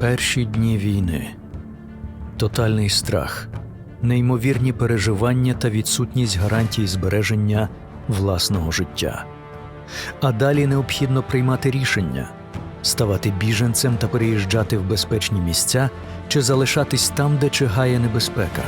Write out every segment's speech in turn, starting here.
Перші дні війни, тотальний страх, неймовірні переживання та відсутність гарантій збереження власного життя. А далі необхідно приймати рішення ставати біженцем та переїжджати в безпечні місця чи залишатись там, де чигає небезпека.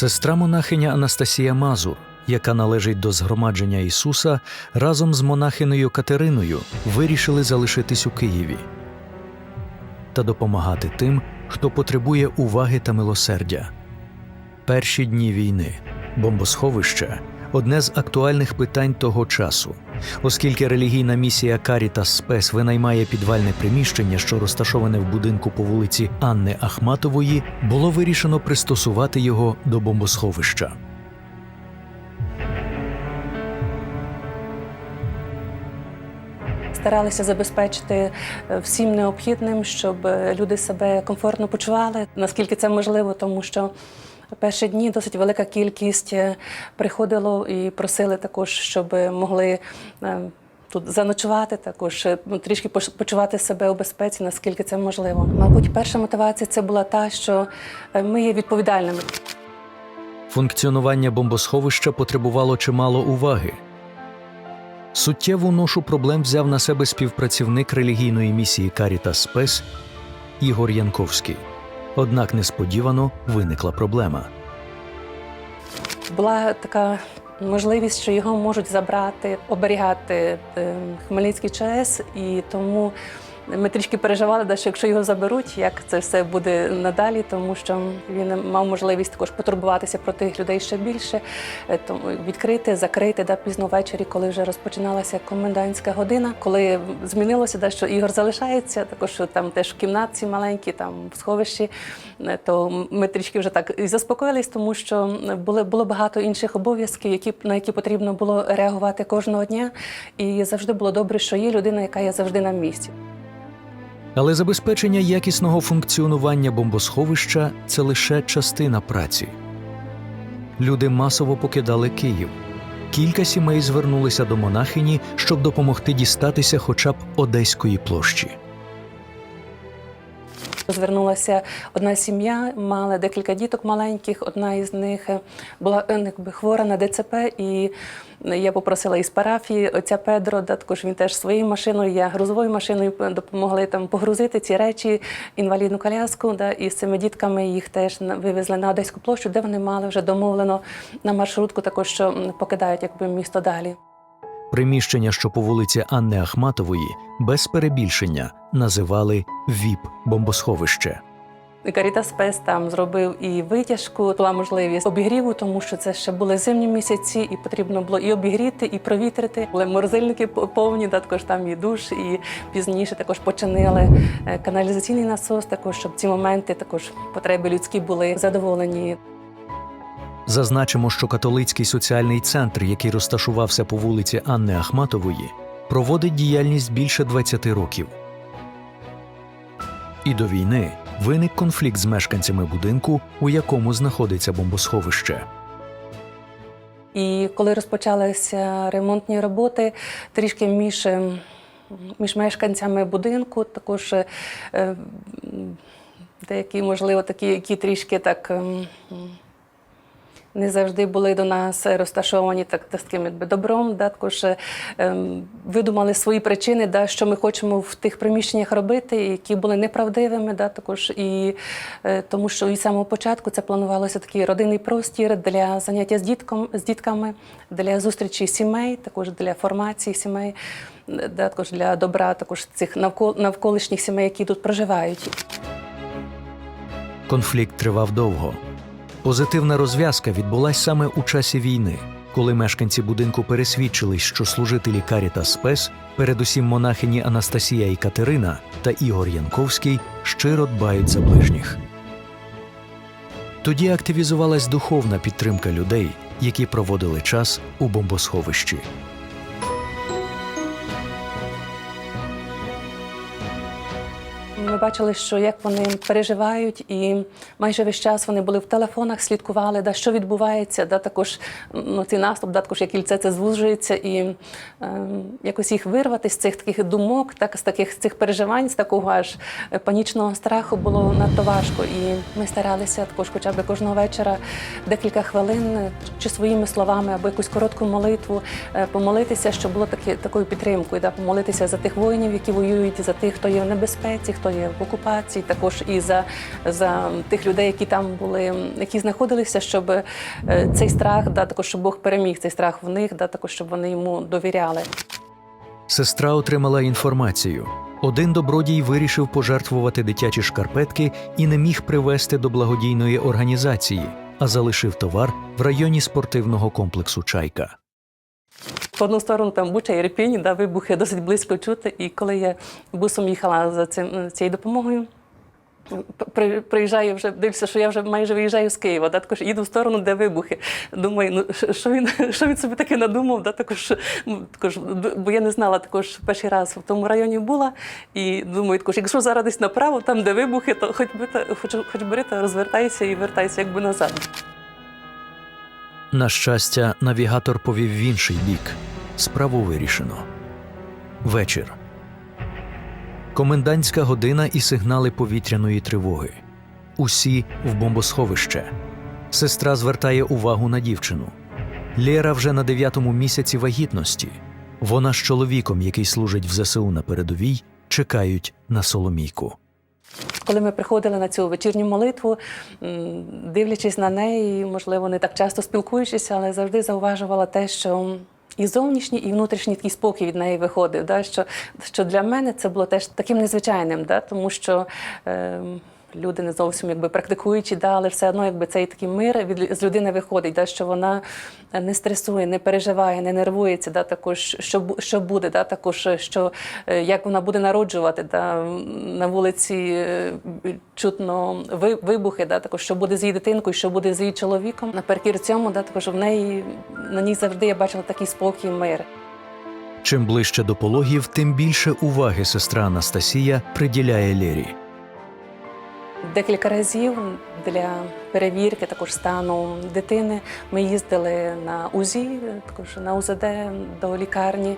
Сестра монахиня Анастасія Мазур, яка належить до згромадження Ісуса, разом з монахиною Катериною вирішили залишитись у Києві та допомагати тим, хто потребує уваги та милосердя. Перші дні війни, бомбосховище одне з актуальних питань того часу, оскільки релігійна місія Карітас Спес винаймає підвальне приміщення, що розташоване в будинку по вулиці Анни Ахматової, було вирішено пристосувати його до бомбосховища. Старалися забезпечити е, всім необхідним, щоб е, люди себе комфортно почували, наскільки це можливо, тому що перші дні досить велика кількість е, приходило і просили також, щоб могли е, тут заночувати, також е, ну, трішки почувати себе у безпеці, наскільки це можливо. Мабуть, перша мотивація це була та, що ми є відповідальними. Функціонування бомбосховища потребувало чимало уваги. Суттєву ношу проблем взяв на себе співпрацівник релігійної місії Карітас Спес Ігор Янковський. Однак несподівано виникла проблема. була така можливість, що його можуть забрати, оберігати е, Хмельницький ЧАЕС, і тому ми трішки переживали, що якщо його заберуть, як це все буде надалі, тому що він мав можливість також потурбуватися про тих людей ще більше, е, тому відкрити, закрити да, пізно ввечері, коли вже розпочиналася комендантська година. Коли змінилося, да, що Ігор залишається, також там теж в кімнатці маленькій, там в сховищі, е, то ми трішки вже так і заспокоїлись, тому що були, було багато інших обов'язків, які, на які потрібно було реагувати кожного дня. І завжди було добре, що є людина, яка є завжди на місці. Але забезпечення якісного функціонування бомбосховища це лише частина праці. Люди масово покидали Київ. Кілька сімей звернулися до монахині, щоб допомогти дістатися хоча б Одеської площі. Звернулася одна сім'я, мала декілька діток маленьких. Одна із них е, була е, якби, хвора на ДЦП, і я попросила із парафії отця Педро, да, також він теж своєю машиною, я грузовою машиною допомогли там погрузити ці речі, інвалідну коляску. Да, і з цими дітками їх теж вивезли на Одеську площу, де вони мали вже домовлено на маршрутку, також що покидають якби місто далі. Приміщення, що по вулиці Анни Ахматової, без перебільшення називали ВІП бомбосховище. Карітас Спес там зробив і витяжку, була можливість обігріву, тому що це ще були зимні місяці, і потрібно було і обігріти, і провітрити. Були морозильники повні, да, також там і душ, і пізніше також починили е, каналізаційний насос, також щоб ці моменти також потреби людські були задоволені. Зазначимо, що католицький соціальний центр, який розташувався по вулиці Анни Ахматової, проводить діяльність більше 20 років. І до війни виник конфлікт з мешканцями будинку, у якому знаходиться бомбосховище. І коли розпочалися ремонтні роботи, трішки між, ем, між мешканцями будинку, також е, деякі, можливо, такі, які трішки так. Не завжди були до нас розташовані так, таким добром, да, також ем, видумали свої причини, да, що ми хочемо в тих приміщеннях робити, які були неправдивими. Да, також, і, е, тому що від самого початку це планувалося такий родинний простір для заняття з, дітком, з дітками, для зустрічі сімей, також для формації сімей, да, також для добра також цих навкол, навколишніх сімей, які тут проживають. Конфлікт тривав довго. Позитивна розв'язка відбулась саме у часі війни, коли мешканці будинку пересвідчились, що служителі Каріта Спес, передусім монахині Анастасія і Катерина та Ігор Янковський, щиро дбають за ближніх. Тоді активізувалась духовна підтримка людей, які проводили час у бомбосховищі. Бачили, що як вони переживають, і майже весь час вони були в телефонах, слідкували, да, що відбувається, да, також ну, цей наступ, да, також як кільце це звужується, і е, якось їх вирвати з цих таких думок, так, з таких з цих переживань, з такого аж панічного страху було надто важко. І ми старалися також, хоча б кожного вечора декілька хвилин, чи своїми словами, або якусь коротку молитву, е, помолитися, щоб було таки, такою підтримкою, да, помолитися за тих воїнів, які воюють, за тих, хто є в небезпеці, хто є в окупації, також і за, за тих людей, які там були, які знаходилися, щоб е, цей страх, да, також щоб Бог переміг цей страх в них, да, також щоб вони йому довіряли. Сестра отримала інформацію. Один добродій вирішив пожертвувати дитячі шкарпетки і не міг привезти до благодійної організації, а залишив товар в районі спортивного комплексу Чайка. В одну сторону там Буча Ірпінь, да, вибухи досить близько чути. І коли я бусом їхала за цим, цією допомогою, при- приїжджаю вже, дивлюся, що я вже майже виїжджаю з Києва, да, також їду в сторону, де вибухи. Думаю, ну що- він, що він собі таке надумав, да, також, також, бо я не знала також перший раз в тому районі була. І думаю, також, якщо зараз десь направо, там, де вибухи, то хоч би та, хоч, хоч бери та розвертайся і вертайся якби назад. На щастя, навігатор повів в інший бік. Справу вирішено. Вечір. Комендантська година і сигнали повітряної тривоги. Усі в бомбосховище. Сестра звертає увагу на дівчину. Лєра вже на дев'ятому місяці вагітності. Вона з чоловіком, який служить в ЗСУ на передовій, чекають на Соломійку. Коли ми приходили на цю вечірню молитву, дивлячись на неї, можливо, не так часто спілкуючись, але завжди зауважувала те, що і зовнішній, і внутрішній такий спокій від неї виходив. Да? Що, що для мене це було теж таким незвичайним, да? тому що. Е, Люди не зовсім якби практикуючі, да, але все одно якби цей такий мир від з людини виходить, да, що вона не стресує, не переживає, не нервується, да, також що, що буде, да, також що е, як вона буде народжувати, да, на вулиці е, чутно вибухи, да, також що буде з її дитинкою, що буде з її чоловіком. Наперекір цьому, да, також в неї на ній завжди я бачила такий спокій, мир. Чим ближче до пологів, тим більше уваги сестра Анастасія приділяє Лєрі. Декілька разів для перевірки також стану дитини ми їздили на УЗІ, також на УЗД до лікарні.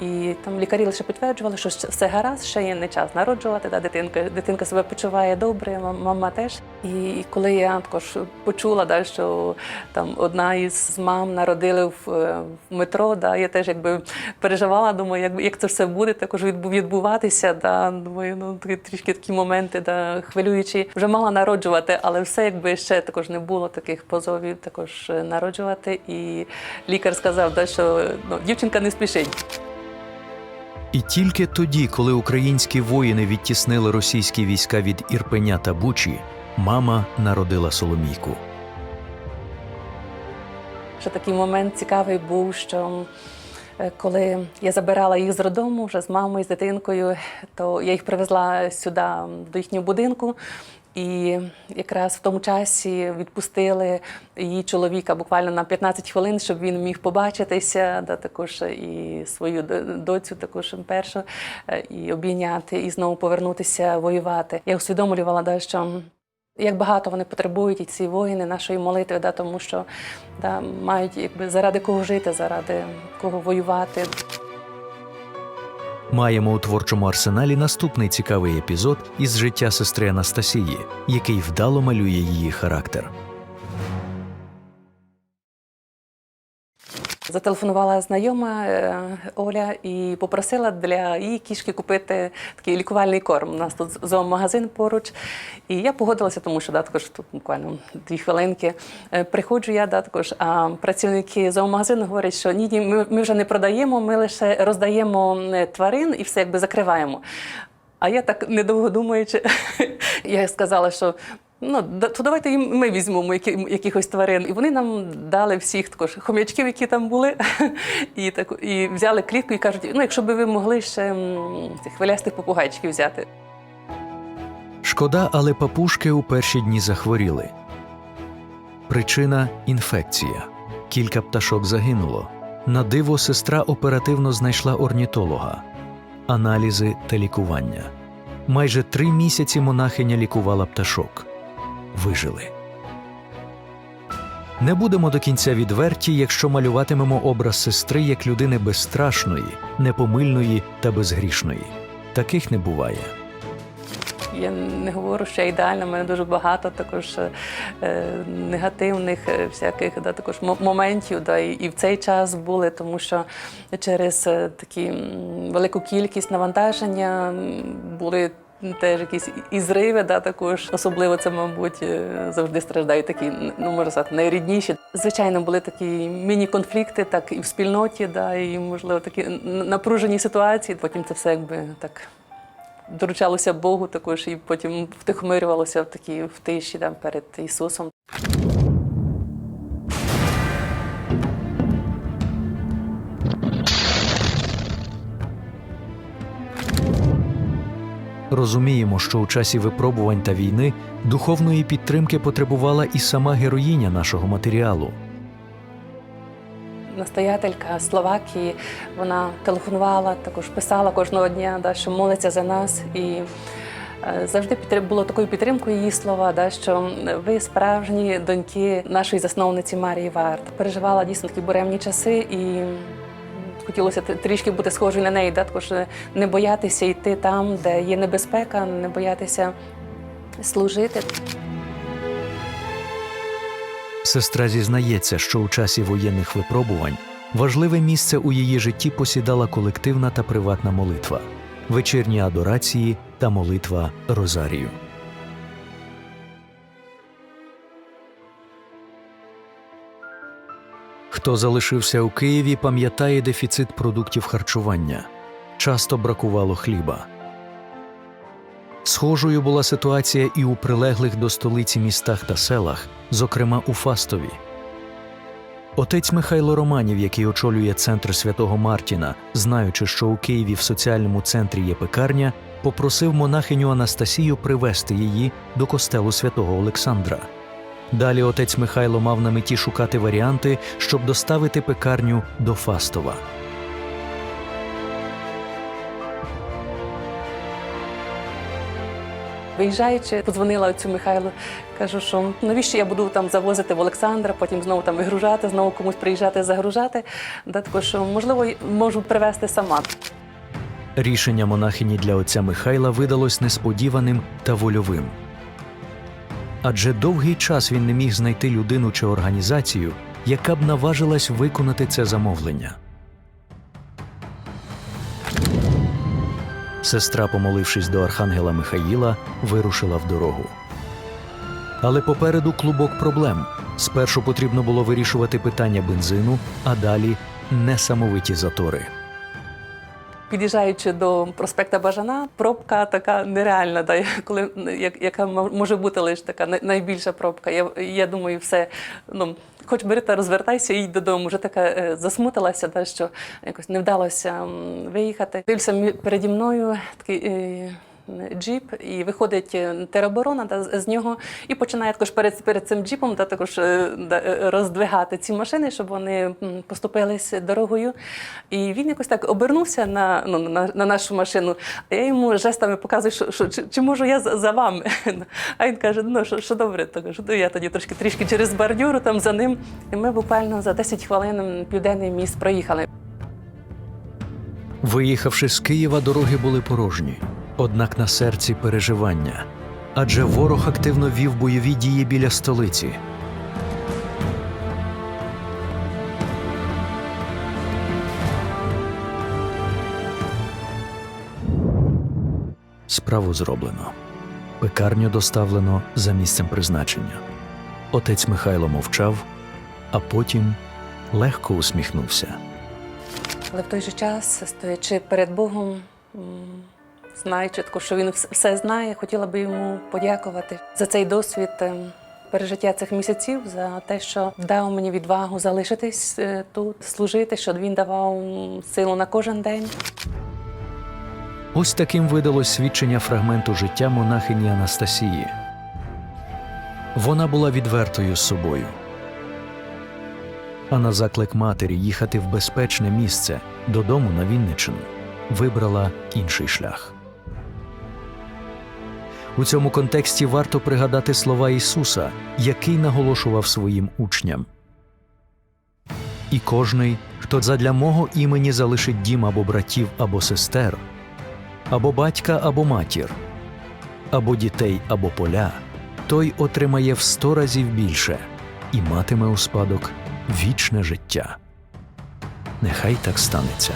І там лікарі лише підтверджували, що ще все гаразд, ще є не час народжувати. Да, дитинка, дитинка себе почуває добре, мама теж. І коли я також почула, да, що там одна із мам народили в, е, в метро, да, я теж якби переживала, думаю, як, як це все буде також відбу- відбуватися. Да, думаю, ну трішки такі моменти, да, хвилюючі. Вже мала народжувати, але все якби ще також не було таких позовів також е, народжувати. І лікар сказав, да, що ну, дівчинка не спішить. І тільки тоді, коли українські воїни відтіснили російські війська від Ірпеня та Бучі, мама народила Соломійку. Ще такий момент цікавий був, що е, коли я забирала їх з роддому вже з мамою, з дитинкою, то я їх привезла сюди до їхнього будинку. І якраз в тому часі відпустили її чоловіка буквально на 15 хвилин, щоб він міг побачитися, да, також і свою доцю, також першу, е, і обійняти, і знову повернутися воювати. Я усвідомлювала, да, що як багато вони потребують і ці воїни нашої молитви, да, тому що да, мають якби заради кого жити, заради кого воювати. Маємо у творчому арсеналі наступний цікавий епізод із життя сестри Анастасії, який вдало малює її характер. Зателефонувала знайома е, Оля і попросила для її кішки купити такий лікувальний корм. У нас тут зоомагазин поруч. І я погодилася, тому що да, також тут буквально дві хвилинки. Е, Приходжу я, да, також, а працівники зоомагазину говорять, що ні, ні, ми, ми вже не продаємо, ми лише роздаємо е, тварин і все якби закриваємо. А я так недовго думаючи, я сказала, що ну то давайте і ми візьмемо які, якихось тварин. І вони нам дали всіх також хом'ячків, які там були, і так і взяли клітку і кажуть: ну, якщо би ви могли ще цих хвилястих попугайчиків взяти. Шкода, але папушки у перші дні захворіли. Причина інфекція. Кілька пташок загинуло. На диво сестра оперативно знайшла орнітолога, аналізи та лікування. Майже три місяці монахиня лікувала пташок. Вижили. Не будемо до кінця відверті, якщо малюватимемо образ сестри як людини безстрашної, непомильної та безгрішної. Таких не буває. Я не говорю, що я ідеальна, в мене дуже багато також е, негативних е, всяких да, також моментів, да, і, в цей час були, тому що через е, такі велику кількість навантаження були. Теж якісь і зриви, да, також особливо це, мабуть, е, завжди страждають такі, ну можна сказати, найрідніші. Звичайно, були такі міні-конфлікти, так і в спільноті, да, і можливо такі напружені ситуації. Потім це все якби так доручалося Богу також, і потім втихмирювалося в такій в тиші там, перед Ісусом. Розуміємо, що у часі випробувань та війни духовної підтримки потребувала і сама героїня нашого матеріалу. Настоятелька Словакії, вона телефонувала, також писала кожного дня, да, що молиться за нас. І е, завжди було такою підтримкою її слова, да, що ви справжні доньки нашої засновниці Марії Варт. Переживала дійсно такі буремні часи і хотілося трішки бути схожою на неї, також не боятися йти там, де є небезпека, не боятися служити. Сестра зізнається, що у часі воєнних випробувань важливе місце у її житті посідала колективна та приватна молитва, вечірні адорації та молитва Розарію. Хто залишився у Києві, пам'ятає дефіцит продуктів харчування. Часто бракувало хліба. Схожою була ситуація і у прилеглих до столиці містах та селах, зокрема у Фастові. Отець Михайло Романів, який очолює центр святого Мартіна, знаючи, що у Києві в соціальному центрі є пекарня, попросив монахиню Анастасію привезти її до костелу святого Олександра. Далі отець Михайло мав на меті шукати варіанти, щоб доставити пекарню до Фастова. Виїжджаючи, подзвонила цю Михайлу, кажу, що навіщо я буду там завозити в Олександра, потім знову там вигружати, знову комусь приїжджати, загружати. Да, також, що, можливо, можу привезти сама. Рішення монахині для отця Михайла видалось несподіваним та вольовим. Адже довгий час він не міг знайти людину чи організацію, яка б наважилась виконати це замовлення. Сестра, помолившись до архангела Михаїла, вирушила в дорогу. Але попереду клубок проблем. Спершу потрібно було вирішувати питання бензину, а далі несамовиті затори. Під'їжджаючи до проспекта Бажана, пробка така нереальна, да, коли, як- яка може бути лише така найбільша пробка. Я, я думаю, все, ну, хоч бери та розвертайся і йди додому. Вже така е, засмутилася, да, що якось не вдалося виїхати. Дивився переді мною такий. Джіп і виходить е, тероборона да, з нього і починає також перед, перед цим джіпом да, також е, е, роздвигати ці машини, щоб вони поступились дорогою. І він якось так обернувся на, ну, на, на нашу машину. А я йому жестами показую, що, що чи, чи можу я за, вами. А він каже: ну що, що добре, то кажу, «Ну, я тоді трошки трішки через бордюру там за ним. І ми буквально за 10 хвилин південний міст проїхали. Виїхавши з Києва, дороги були порожні, однак на серці переживання. Адже ворог активно вів бойові дії біля столиці. Справу зроблено. Пекарню доставлено за місцем призначення. Отець Михайло мовчав, а потім легко усміхнувся. Але в той же час, стоячи перед Богом, м, знаючи також, що він все знає, хотіла би йому подякувати за цей досвід ем, пережиття цих місяців, за те, що дав мені відвагу залишитись е, тут, служити, що він давав силу на кожен день. Ось таким видалось свідчення фрагменту життя монахині Анастасії. Вона була відвертою з собою. а на заклик матері їхати в безпечне місце додому на Вінниччину вибрала інший шлях. У цьому контексті варто пригадати слова Ісуса, який наголошував своїм учням. І кожний, хто задля мого імені залишить дім або братів, або сестер, або батька, або матір, або дітей, або поля, той отримає в сто разів більше і матиме у спадок вічне життя. Нехай так станеться.